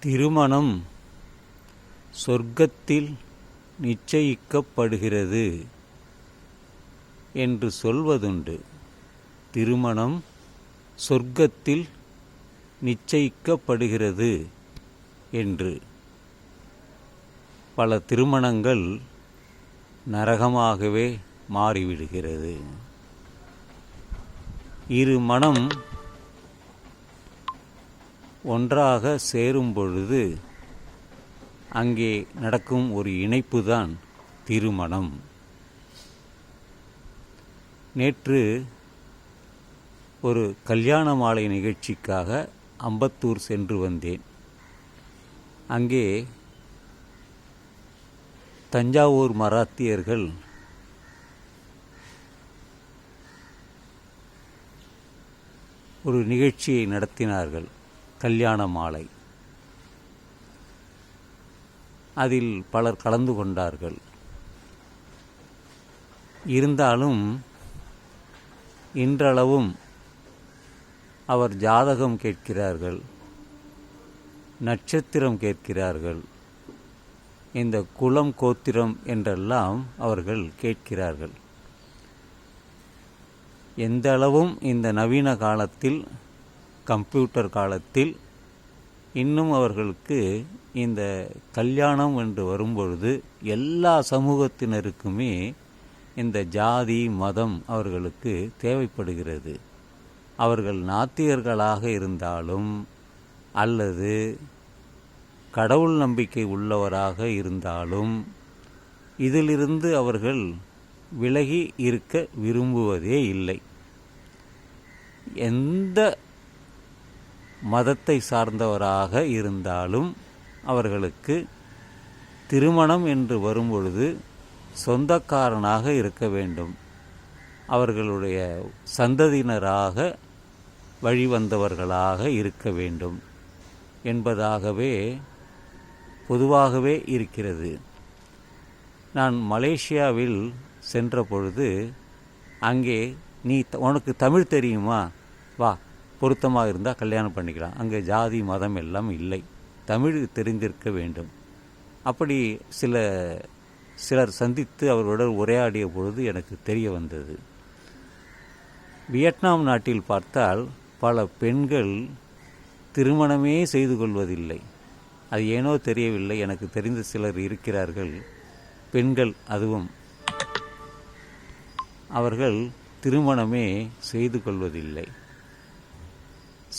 திருமணம் சொர்க்கத்தில் நிச்சயிக்கப்படுகிறது என்று சொல்வதுண்டு. திருமணம் சொர்க்கத்தில் நிச்சயிக்கப்படுகிறது என்று. பல திருமணங்கள் நரகமாகவே மாறிவிடுகிறது. இரு மனம் ஒன்றாக சேரும் பொழுது அங்கே நடக்கும் ஒரு இணைப்பு தான் திருமணம். நேற்று ஒரு கல்யாண மாலை நிகழ்ச்சிக்காக அம்பத்தூர் சென்று வந்தேன். அங்கே தஞ்சாவூர் மராத்தியர்கள் ஒரு நிகழ்ச்சியை நடத்தினார்கள். கல்யாண மாலை. அதில் பலர் கலந்து கொண்டார்கள். இருந்தாலும் இன்றளவும் அவர் ஜாதகம் கேட்கிறார்கள் நட்சத்திரம் கேட்கிறார்கள் இந்த குலம் கோத்திரம் என்றெல்லாம் அவர்கள் கேட்கிறார்கள். எந்த அளவும் இந்த நவீன காலத்தில் கம்ப்யூட்டர் காலத்தில் இன்னும் அவர்களுக்கு இந்த கல்யாணம் என்று வரும்பொழுது எல்லா சமூகத்தினருக்குமே இந்த ஜாதி மதம் அவர்களுக்கு தேவைப்படுகிறது. அவர்கள் நாத்தியர்களாக இருந்தாலும் அல்லது கடவுள் நம்பிக்கை உள்ளவராக இருந்தாலும் இதிலிருந்து அவர்கள் விலகி இருக்க விரும்புவதே இல்லை. எந்த மதத்தை சார்ந்தவராக இருந்தாலும் அவர்களுக்கு திருமணம் என்று வரும்பொழுது சொந்தக்காரனாக இருக்க வேண்டும். அவர்களுடைய சந்ததியினராக வழிவந்தவர்களாக இருக்க வேண்டும் என்பதாகவே பொதுவாகவே இருக்கிறது. நான் மலேசியாவில் சென்ற பொழுது அங்கே நீ த- உனக்கு தமிழ் தெரியுமா? வா பொருத்தமாக இருந்தால் கல்யாணம் பண்ணிக்கலாம். அங்கே ஜாதி மதம் எல்லாம் இல்லை. தமிழ் தெரிந்திருக்க வேண்டும். அப்படி சில சிலர் சந்தித்து அவர்களுடன் உரையாடிய பொழுது எனக்கு தெரிய வந்தது. வியட்நாம் நாட்டில் பார்த்தால் பல பெண்கள் திருமணமே செய்து கொள்வதில்லை. அது ஏனோ தெரியவில்லை. எனக்கு தெரிந்த சிலர் இருக்கிறார்கள். பெண்கள் அதுவும். அவர்கள் திருமணமே செய்து கொள்வதில்லை.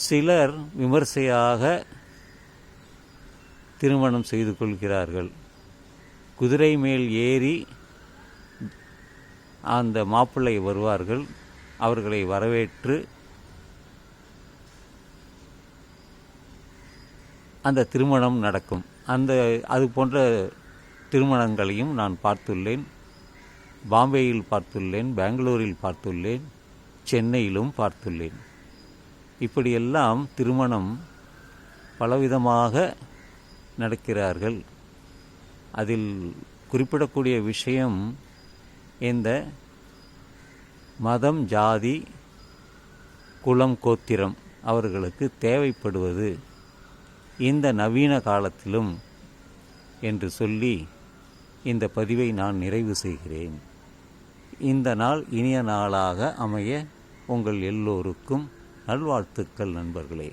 சிலர் விமர்சையாக திருமணம் செய்து கொள்கிறார்கள். குதிரை மேல் ஏறி அந்த மாப்பிள்ளை வருவார்கள். அவர்களை வரவேற்று அந்த திருமணம் நடக்கும். அந்த அது போன்ற திருமணங்களையும் நான் பார்த்துள்ளேன். பாம்பேயில் பார்த்துள்ளேன் பெங்களூரில் பார்த்துள்ளேன் சென்னையிலும் பார்த்துள்ளேன். இப்படியெல்லாம் திருமணம் பலவிதமாக நடக்கிறார்கள். அதில் குறிப்பிடக்கூடிய விஷயம் இந்த மதம் ஜாதி குலம் கோத்திரம் அவர்களுக்கு தேவைப்படுவது இந்த நவீன காலத்திலும் என்று சொல்லி இந்த பதிவை நான் நிறைவு செய்கிறேன். இந்த நாள் இனிய நாளாக அமைய உங்கள் எல்லோருக்கும் நல்வாழ்த்துக்கள் நண்பர்களே.